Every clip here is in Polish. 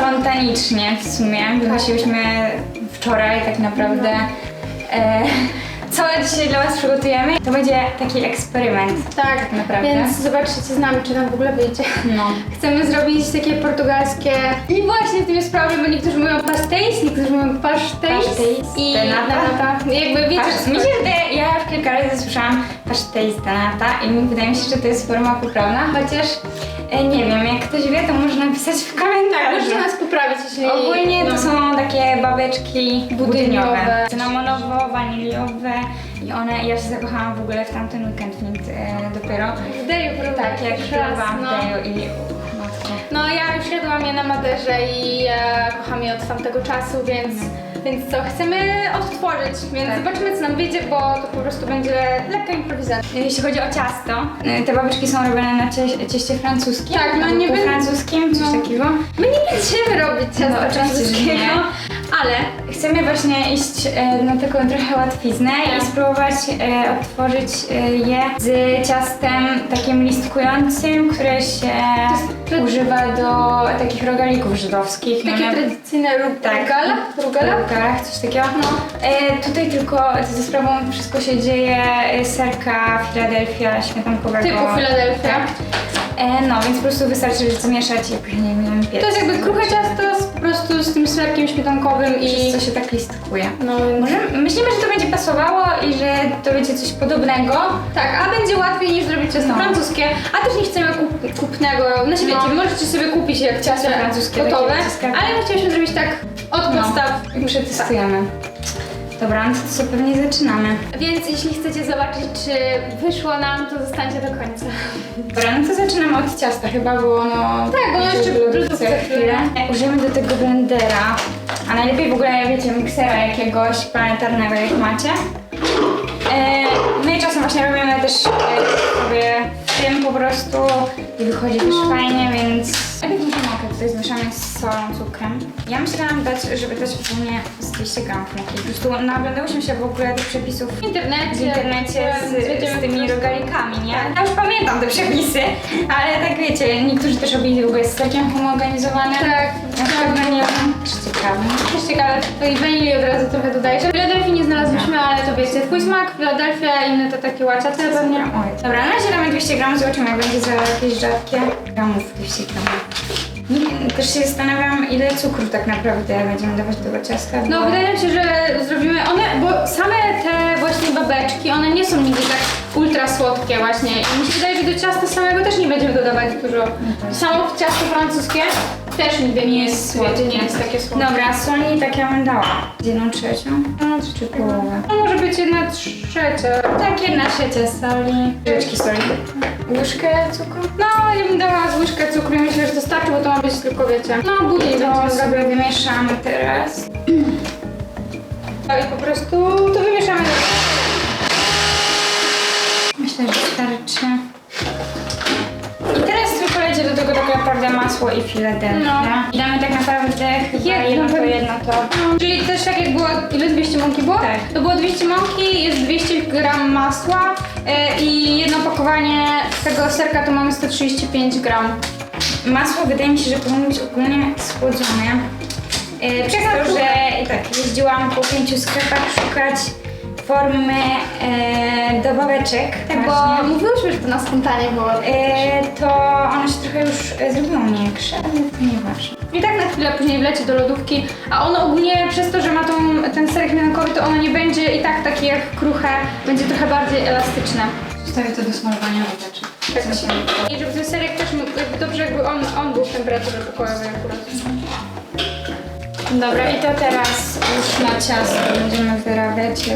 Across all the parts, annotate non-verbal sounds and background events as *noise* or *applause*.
spontanicznie w sumie. Wymyśliłyśmy wczoraj tak naprawdę. E, co dzisiaj dla Was przygotujemy? To będzie taki eksperyment. Tak, Naprawdę? Więc zobaczycie z nami, czy nam w ogóle wyjdzie. No. Chcemy zrobić takie portugalskie i właśnie w tym jest problem, bo niektórzy mówią pastéis, niektórzy mówią pasztejs Pastéis i de nata. nata. Jakby wiecie, Pasz, co mi się wydaje, ja już kilka razy słyszałam pasztejstanata i wydaje mi się, że to jest forma poprawna, chociaż e, nie wiem, jak ktoś wie, to może napisać w komentarzu. Możecie nas poprawić, jeśli... Ogólnie to no. są takie babeczki budyniowe, Budyniowe. cynamonowo-waniliowe i one, ja się zakochałam w ogóle w tamten weekend w nich e, dopiero. W Deju próbowałam Tak, jak pierwszy raz, próbowałam no. w Deju i matko. No ja już jadłam je na Maderze i e, kocham je od tamtego czasu, więc, więc co, chcemy odtworzyć, więc Tak. zobaczymy co nam wyjdzie, bo to po prostu będzie lekka improwizacja. Jeśli chodzi o ciasto, e, te babeczki są robione na cie, cieście francuskim. Tak, no nie wiem- francuskim, coś no. takiego. My nie będziemy robić ciasta No, francuskiego. Ale Chcemy właśnie iść e, na taką trochę łatwiznę Tak. i spróbować e, odtworzyć e, je z ciastem takim listkującym, które się To jest- używa do takich rogalików żydowskich. takie One- tradycyjne rug- Tak. rugala, rugala. Coś takiego. E, tutaj tylko ze sprawą wszystko się dzieje e, serka Philadelphia śmietankowego. Typu Philadelphia. Tak. E, no, więc po prostu wystarczy zmieszać i później nim piec. To jest jakby kruche ciasto z, po prostu z tym serkiem śmietankowym i... Przez co się tak listkuje. No, Może myślimy, że to będzie pasowało i że to będzie coś podobnego. tak, a będzie łatwiej niż zrobić ciasto No. francuskie, a też nie chcemy kup, kupnego, znaczy wiecie, No. możecie sobie kupić jak ciasto francuskie, gotowe, takie wyciskane. ale my chcieliśmy zrobić tak od No. podstaw. I przetestujemy. Dobra, no to co pewnie zaczynamy. Więc jeśli chcecie zobaczyć, czy wyszło nam, to zostańcie do końca. Dobra, no to zaczynamy od ciasta chyba, bo ono... Tak, bo ono jeszcze w lodówce chwilę. Użyjemy do tego blendera, a najlepiej w ogóle, wiecie, miksera jakiegoś planetarnego, jak macie. E, my czasem właśnie robimy też e, sobie w tym po prostu i wychodzi też fajnie, więc... Tutaj zmieszamy z solą, cukrem. Ja myślałam dać, żeby dać ogólnie z 200 gramów mąki. Po prostu naoglądałyśmy się w ogóle tych przepisów W internecie. w internecie z, z tymi rogalikami, nie? Ja już pamiętam te przepisy, ale tak wiecie, niektórzy też robili w ogóle z serkiem homogenizowanym. Tak, pewno nie wiem, czy ciekawe. Też ciekawe, to i wanilii od razu trochę dodajesz. W Filadelfii nie znalazłyśmy, ale to wiecie, twój smak, Filadelfia, inne to takie łaciate pewnie. Dobra, na razie damy 200 gramów, zobaczymy jak będzie za jakieś rzadkie. Gramów 200 gramów. Nie, też się zastanawiam, ile cukru tak naprawdę będziemy dawać do tego ciasta. No bo- wydaje mi się, że zrobimy one, bo same te właśnie babeczki, one nie są nigdy tak ultra słodkie właśnie. I mi się wydaje, że do ciasta samego też nie będziemy dodawać dużo. Samo ciasto francuskie też nigdy nie jest słodkie, nie jest takie słodkie. Dobra, soli tak ja bym dała. Jedną trzecią? No, Czy połowę? To może być jedna trzecia. Tak, jedna trzecia soli. Łyżeczki soli. Łyżkę cukru? No, ja bym dała z łyżkę cukru i myślę, że to starczy, bo to ma być tylko, wiecie, no budyń To sobie wymieszamy teraz. *clears throat* No i po prostu to wymieszamy. Myślę, że naprawdę masło i Philadelphia. No. I damy tak naprawdę chyba Jedno to jedno to. Czyli też tak jak było, ile 200 mąki było? Tak. To było 200 mąki, jest 200 gram masła e, i jedno pakowanie tego serka to mamy 135 gram. Masło wydaje mi się, że powinno być ogólnie słodzone. Yy, przez to, że tak jeździłam po pięciu sklepach szukać formy e, do babeczek. Tak, właśnie. bo mówiłyśmy, że to na spontanie było. E, to one się trochę już e, zrobiły miększe, ale to nieważne. I tak na chwilę później wleci do lodówki, a ono ogólnie przez to, że ma tą, ten serek śmietankowy, to ono nie będzie i tak takie jak kruche, będzie trochę bardziej elastyczne. Zostawię to do smarowania babeczek. Tak I żeby ten serek też mógł, jakby dobrze jakby on, on był w temperaturze pokojowej akurat. Dobra, i to teraz już na ciasto będziemy wyrabiać.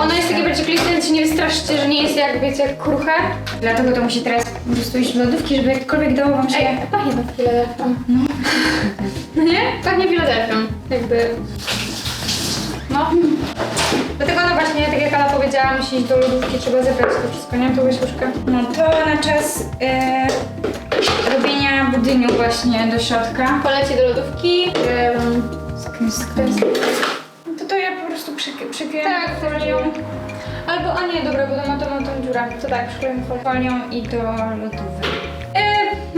Ono jest takie bardziej klistne, więc się nie wystraszycie, że nie jest jak, wiecie, kruche. Dlatego to musi teraz po prostu iść do lodówki, żeby jakkolwiek dało wam się... Ej, pachnie to Filadelfią. *laughs* No. Nie? Pachnie Filadelfią. Jakby... No. Dlatego no właśnie, tak jak Ala powiedziała, musi iść do lodówki, trzeba zebrać to wszystko, nie? To łyżkę. No to na czas e, robienia budyniu właśnie do środka. Poleci do lodówki. Ym, To to ja po prostu przyk- Tak, folią. Albo, a nie, dobra, bo to ma tą, tą dziurę. To tak, folią. folią i do lodówki.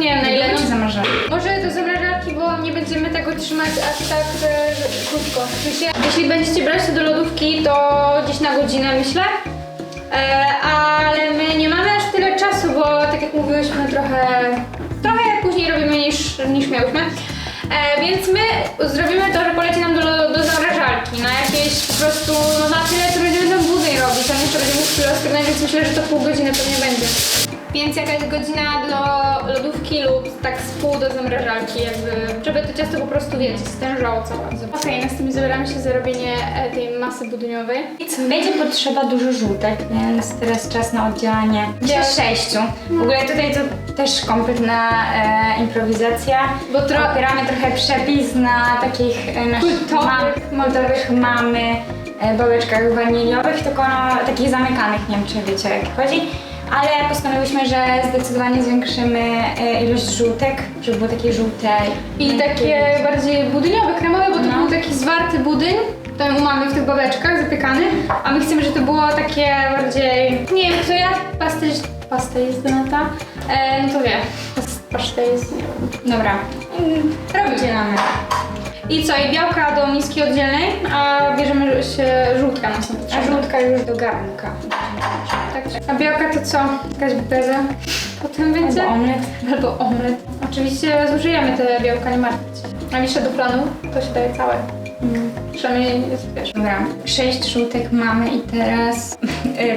Nie wiem na ile. No, może do zamrażarki, bo nie będziemy tego trzymać aż tak e, krótko. W sensie, jeśli będziecie brać to do lodówki, to gdzieś na godzinę myślę. E, ale my nie mamy aż tyle czasu, bo tak jak mówiłyśmy, trochę, trochę później robimy niż, niż miałyśmy. E, więc my zrobimy to, że poleci nam do, do zamrażarki na jakieś po prostu, no na tyle, co będziemy tam budyń robić, a jeszcze będziemy chwilę rozpierać, więc myślę, że to pół godziny pewnie będzie. Więc jakaś godzina do lodówki lub tak z pół do zamrażarki, jakby, żeby to ciasto po prostu, wiecie, stężało całe. Okej, następnie zabieramy się za robienie e, tej masy budyniowej. I co? Będzie potrzeba dużo żółtek, więc teraz czas na oddzielanie. Ja- sześciu. W ogóle tutaj to też kompletna e, improwizacja. Bo tro- Opieramy trochę przepis na takich e, naszych mam, kultowych mamy e, babeczkach waniliowych, tylko no, takich zamykanych, nie wiem czy wiecie o jakie chodzi. Ale postanowiłyśmy, że zdecydowanie zwiększymy e, ilość żółtek, żeby było takie żółte I takie bardziej budyniowe, kremowe, bo to No. był taki zwarty budyń, ten u mamy w tych babeczkach zapiekany, a my chcemy, żeby to było takie bardziej, nie wiem, kto ja, pastel, pastelizynata, e, no to wie, pas- paszteliz, nie wiem. Dobra, mm, rozdzielamy. I co, i białka do miski oddzielnej, a bierzemy się żółtka na A żółtka już do garnka. Tak. A białka to co? Jakaś beza? Potem będzie? Albo omlet. Albo omlet. Oczywiście zużyjemy te białka, nie martwcie się. A jeszcze do planu to się daje całe. Przynajmniej jest, wiesz. Dobra, sześć żółtek mamy i teraz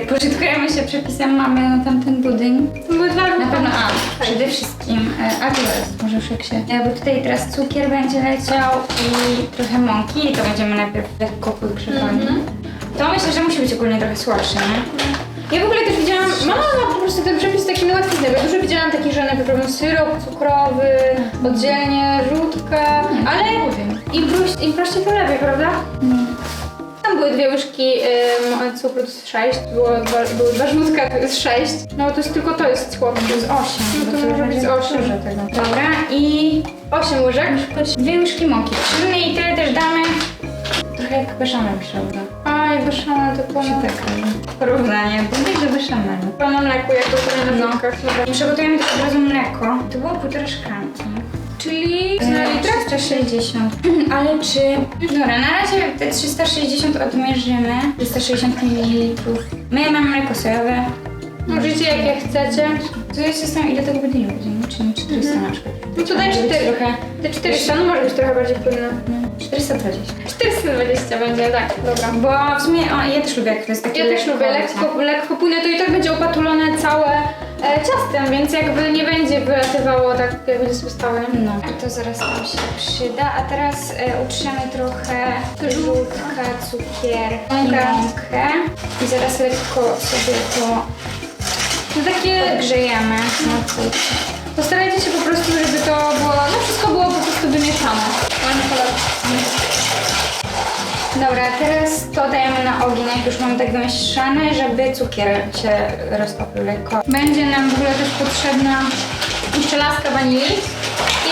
y, *laughs* pożytkujemy się przepisem mamy na tamten budyń. To były dwa Na pewno, a przede wszystkim, a tu jest, może już jak się, bo tutaj teraz cukier będzie leciał i trochę mąki i to będziemy najpierw lekko podgrzewali. To myślę, że musi być ogólnie trochę słodsze, nie? Ja w ogóle też widziałam, mama ma po prostu ten przepis taki ułatwiony, bo dużo widziałam takich, że najpierw robią syrop cukrowy, oddzielnie żółtkę, ale im, proś, im prościej to lepiej, prawda? Tam były dwie łyżki ym, cukru, jest sześć, było dwa, były dwa żółtka, to jest sześć. No bo to jest tylko to jest słodkie. To jest osiem. No bo to może być będzie osiem. dużo tego. Dobra, i Osiem łyżek. dwie łyżki mąki. Krzyżymy i tyle też damy. Trochę jak beszamel, prawda? Jak wyszłam, to po Się tak porównanie, budyń do beszamelu. pełno mleku, jak to na No. I przygotujemy też od razu mleko. To było półtora szklanki. Czyli na Na litrach? 360. Ale czy... Dobra, na razie te 360 odmierzymy. 360 ml. My mamy mleko sojowe. Możecie jakie chcecie. To jest system, ile tego budyniu będzie? Czyli 400 na przykład. No to daj Może być cztery. Trochę... Te 400, no może być trochę bardziej płynne. No, 420. 420 będzie, tak, dobra. Bo w sumie, o, ja też lubię jak to jest takie Ja też lubię lekko, lekko płynne, to i tak będzie opatulone całe e, ciastem, więc jakby nie będzie wylatywało tak, jak będzie sobie stało. nie? No, i to zaraz nam się przyda. A teraz e, utrzemy trochę żółtka, cukier i Mąkę. I zaraz lekko sobie to No takie, grzejemy na postarajcie się po prostu, żeby to było, no wszystko było po prostu wymieszane. Ładny kolor. Dobra, teraz to dajemy na ogień, jak już mamy tak wymieszane, żeby cukier się roztopił lekko. Będzie nam w ogóle też potrzebna jeszcze laska wanilii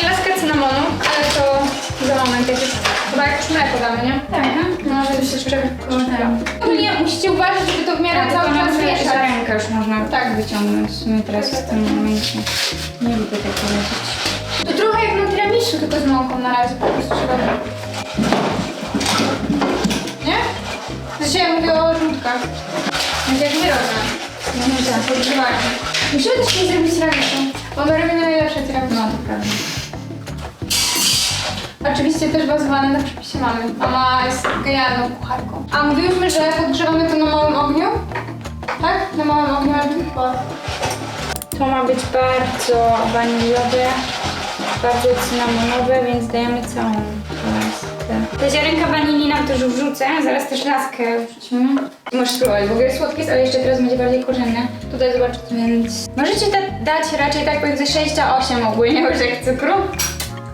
i laska cynamonu, ale to za moment, jak już, chyba jak już mleko damy, nie? Tak, No, żeby się jeszcze Ogólnie musicie uważać, żeby to w miarę Ja cały czas mieszać. rękę już można Tak. wyciągnąć sumie teraz w tym momencie. Nie lubię tak robić. Tiramisu, tylko z mąką na razie po prostu trzeba. Nie? Znaczy ja mówię o żółtkach. Więc jak my robimy. No nie tak. Podgrzewanie. Musimy też nie zrobić tiramisu, bo my robimy najlepsze tiramisu. No to prawda. Oczywiście też bazowane na przepisie mamy. Mama jest genialną kucharką. A mówiłyśmy, że podgrzewamy to na małym ogniu? Tak? Na małym ogniu. To ma być bardzo waniliowe, bardzo cynamonowe, więc dajemy całą laskę. Te ziarenka wanilii nam też wrzucę, zaraz też laskę wrzucimy. Możesz spróbować, w ogóle słodkie jest, ale jeszcze teraz będzie bardziej korzenne. Tutaj zobaczcie. Więc możecie da- dać raczej tak pomiędzy 6 a 8 ogólnie łyżek cukru,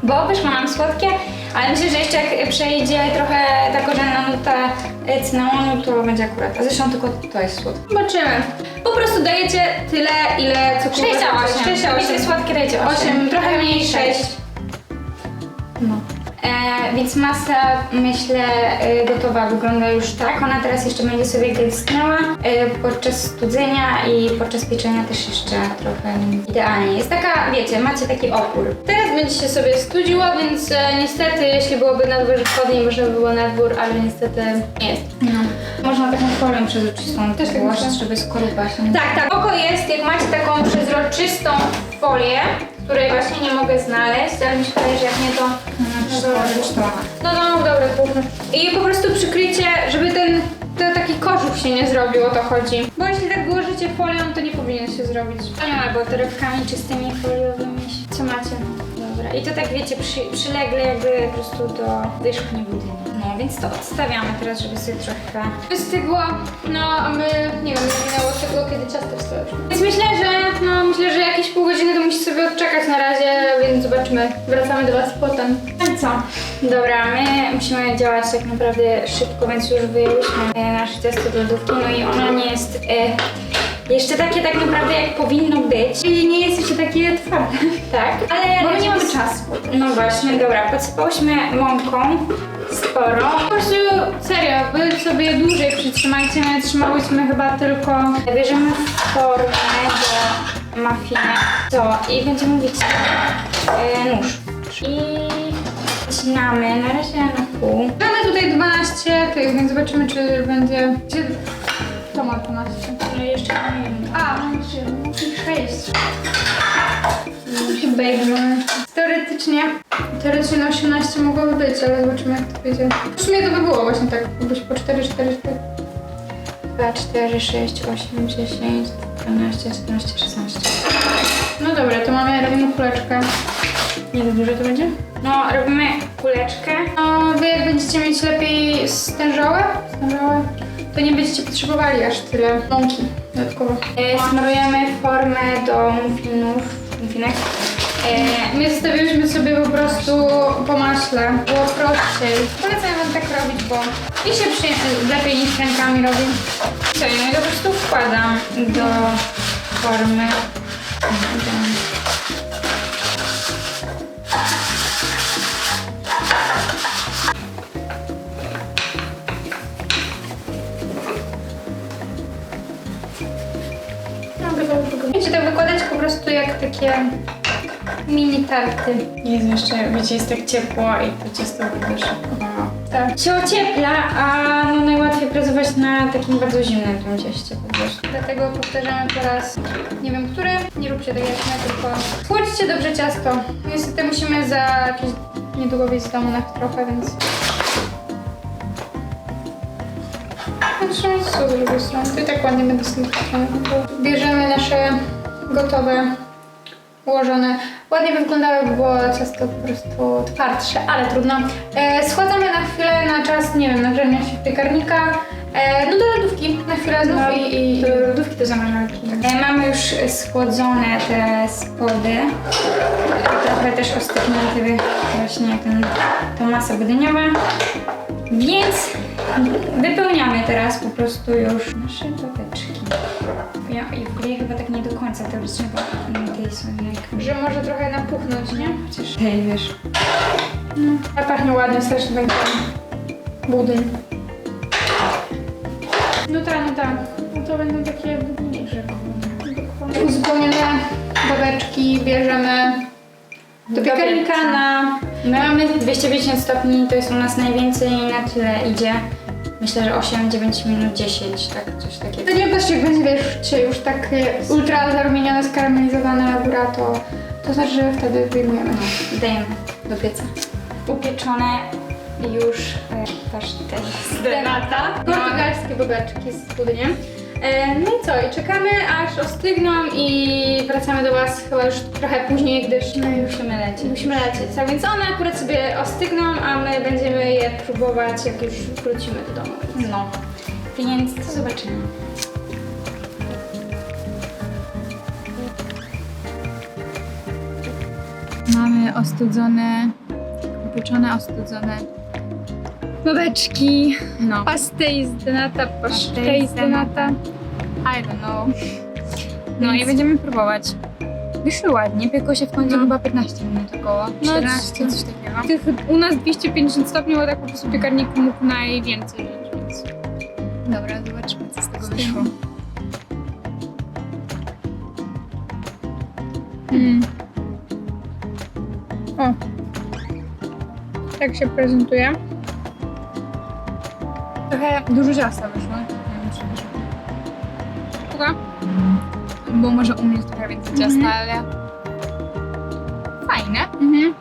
bo wyszło nam słodkie, ale myślę, że jeszcze jak przejdzie trochę ta korzenna nuta e, cynamonu, to będzie akurat. A zresztą tylko to jest słodkie. Zobaczymy. Po prostu dajecie tyle, ile cukru 6 a 8. 6 a 8. Wiecie, słodkie dajcie 8. 8, trochę mniej 6. No. E, więc masa, myślę, e, gotowa wygląda już tak. Ona teraz jeszcze będzie sobie gęstniała e, podczas studzenia i podczas pieczenia też jeszcze trochę idealnie. Jest taka, wiecie, macie taki opór. Teraz będzie się sobie studziło, więc e, niestety, jeśli byłoby na dworze chłodniej, można by było na dwór, ale niestety nie jest. No. Można taką folią przezroczystą Też tak wyłożyć, myślę. żeby skorupa się nie... Tak, tak. Oko jest, jak macie taką przezroczystą folię, której właśnie nie mogę znaleźć, ale mi się wydaje, że jak nie to... To. No, no, dobra, kurwa. I po prostu przykryjcie, żeby ten, taki kożuch się nie zrobił, o to chodzi. Bo jeśli tak wyłożycie folią, to nie powinien się zrobić. Nie, albo torebkami czystymi foliowymi. Co macie? Dobra. I to tak wiecie, przy, przylegle jakby po prostu do wierzchni budyni. No więc to odstawiamy teraz, żeby sobie trochę... Wystygło, no a my, nie wiem, nie minęło tego, kiedy ciasto wstałyśmy. Więc myślę, że, no myślę, że jakieś pół godziny to musi sobie odczekać na razie, więc zobaczymy. Wracamy do Was potem. No i co? Dobra, my musimy działać tak naprawdę szybko, więc już wyjęłyśmy e, nasze ciasto do lodówki, no i ono nie jest e, jeszcze takie tak naprawdę jak powinno być. I nie jest jeszcze takie twarde. *laughs* Tak, ale... Bo nie mamy czasu. No właśnie, dobra, podsypałyśmy mąką sporo. Po prostu serio, wy sobie dłużej przytrzymajcie, my trzymałyśmy chyba tylko... Bierzemy formę do muffina. Co? I będziemy mówić e, nóż. I wcinamy na razie na pół. Mamy tutaj 12 tych, więc zobaczymy czy będzie... Gdzie... To ma 12. No jeszcze nie wiem. A, 3, 6. Musi baby. Teoretycznie, teoretycznie na 18 mogłoby być, ale zobaczymy jak to wyjdzie. W sumie to by było właśnie tak, jakbyś po 4, 4, 4. 2, 4, 6, 8, 10, 12, 14, 16. No dobra, to mamy, robimy kuleczkę. Nie za dużo to będzie? No, robimy kuleczkę. No, wy jak będziecie mieć lepiej stężałe, stężałe, to nie będziecie potrzebowali aż tyle mąki dodatkowo. E, smarujemy formę do muffinów, muffinek. E, My zostawiłyśmy sobie po prostu po maśle, było prościej. Polecam wam tak robić, bo i się przy... lepiej niż rękami robi. co, ja je po prostu wkładam do formy. Wiecie, tak wykładać po prostu jak takie mini tarty. Jest jeszcze, wiecie, jest tak ciepło i to ciasto bardzo szybko Tak. się ociepla, a no najłatwiej pracować na takim bardzo zimnym tym cieście po prostu. Dlatego powtarzamy po raz, nie wiem który, nie róbcie tak jak my, tylko chłodźcie dobrze ciasto. Niestety musimy za jakieś niedługo wyjść z domu na trochę, więc... No trzymać z drugiej strony, to i tak ładnie będę z tym. Bierzemy nasze gotowe, ułożone. Ładnie by wyglądało, jakby było ciasto po prostu twardsze, ale trudno. E, schładzamy na chwilę, na czas, nie wiem, nagrzania się piekarnika. E, no do lodówki, na chwilę znów No i, i, do lodówki do zamrażarki. E, mamy już schłodzone te spody. Trochę też ostygnięte właśnie ten, tą masę budyniową. Więc wypełniamy teraz po prostu już nasze babeczki. Ja, I w ogóle chyba tak nie do końca teoretycznie, jak... że może trochę napuchnąć, nie? Chociaż tej wiesz. No. A pachnie ładnie, strasznie tak budyń. No tak, no tak. No to będą takie mniejsze. Uzupełnione babeczki bierzemy do piekarnika na... My mamy 250 stopni, to jest u nas najwięcej i na tyle idzie. Myślę, że 8-9 minut 10, tak coś takiego. To nie też jak będzie, wiesz, czy już tak e, ultra zarumienione, skarmelizowane na góra, to, to znaczy, że wtedy wyjmujemy. Dajemy do pieca. Upieczone już e, pasztet z denata. Portugalskie babeczki z budyniem. E, no i co? I czekamy aż ostygną i wracamy do Was chyba już trochę później, gdyż No musimy lecieć. musimy lecieć. Tak więc one akurat sobie ostygną, a my będziemy je próbować, jak już wrócimy do domu. No. Więc to zobaczymy. Mamy ostudzone, upieczone, ostudzone babeczki, No. denata, Pastej pasztej z z denata. I don't know. No Więc- i będziemy próbować. Wyszły ładnie, piekło się w końcu No. chyba 15 minut około. No, 14, co- coś takiego. Tych u nas 250 stopni, bo tak po prostu piekarnik mógł najwięcej, więc... Dobra, zobaczmy co z tego Z wyszło. Mm. O. Tak się prezentuje. Trochę dużo ciasta wyszło. Nie wiem, czy wyszło. Bo może u mnie jest trochę więcej ciasta, Mhm. ale fajne. Mhm.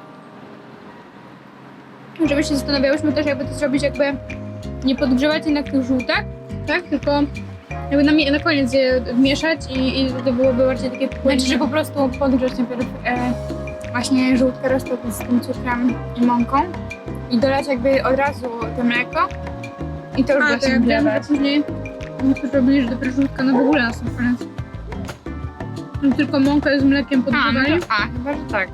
Żeby się zastanawiałyśmy też, jakby to zrobić, jakby nie podgrzewać jednak tych żółtek, tak? Tylko jakby na, mi- na koniec je mieszać i, i to byłoby bardziej takie Znaczy, płynne. że po prostu podgrzać najpierw e, właśnie żółtkę roztopić z tym cukrem i mąką i dolać jakby od razu to mleko i to już A, to jak wiem, wlewać. że później niektórzy robili, że dopiero żółtka, no w ogóle na koniec. No, tylko mąkę z mlekiem A, no to, a, chyba, że tak.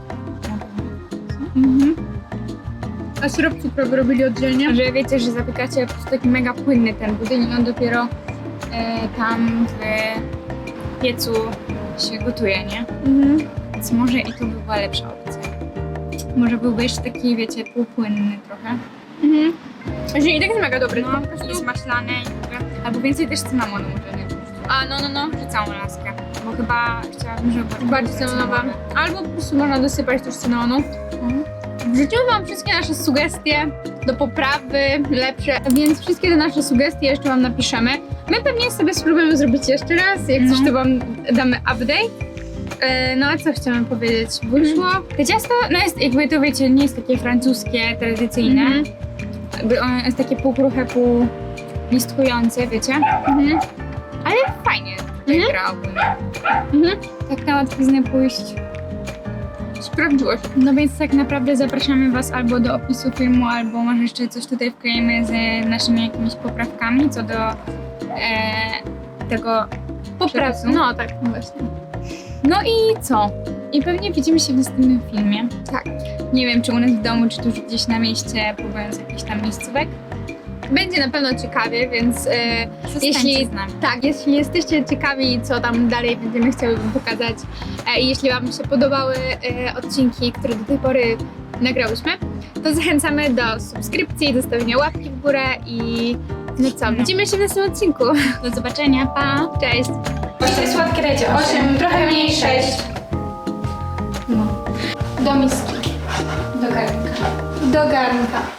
Mhm. A syrop cukrowy robili oddzielnie. Że wiecie, że zapiekacie po prostu taki mega płynny ten budyń i on dopiero e, tam w piecu się gotuje, nie? Mhm. Więc może i to by była lepsza opcja. Może byłby jeszcze taki, wiecie, półpłynny trochę. Mhm. Właśnie i tak jest mega dobry. No, po prostu... jest maślane i w ogóle. Albo więcej też cynamonu może nie A, no, no, no. Może całą laskę. Bo chyba chciałabym, żeby Bardziej trochę cynamowa. Albo po prostu można dosypać też cynamonu. Mhm. Wrzucimy Wam wszystkie nasze sugestie do poprawy, lepsze, więc wszystkie te nasze sugestie jeszcze Wam napiszemy. My pewnie sobie spróbujemy zrobić jeszcze raz, jak coś to Wam damy update. E, no a co chciałam powiedzieć? Wyszło? To ciasto, no jest jakby to wiecie, nie jest takie francuskie, tradycyjne. Mhm. Jakby ono jest takie półkruche, pół listkujące, wiecie. Mhm. Ale fajnie tutaj Mhm. gra ogólnie. Mhm. Tak na łatwiznę pójść. Sprawdziłaś. No więc tak naprawdę zapraszamy Was albo do opisu filmu, albo może jeszcze coś tutaj wklejemy z naszymi jakimiś poprawkami co do e, tego Popraw. przepisu. No tak, no właśnie. No i co? I pewnie widzimy się w następnym filmie. Tak. Nie wiem, czy u nas w domu, czy tuż gdzieś na mieście, próbując jakichś tam miejscówek. Będzie na pewno ciekawie, więc e, Jeśli- z nami. Tak, jeśli jesteście ciekawi, co tam dalej będziemy chciały Wam pokazać e, i jeśli Wam się podobały e, odcinki, które do tej pory nagrałyśmy, to zachęcamy do subskrypcji, do stawienia łapki w górę i no co, No. widzimy się w następnym odcinku. Do zobaczenia, pa! Cześć! Jeśli słodkie dajcie 8, trochę mniej 6. Do miski. Do garnka. Do garnka.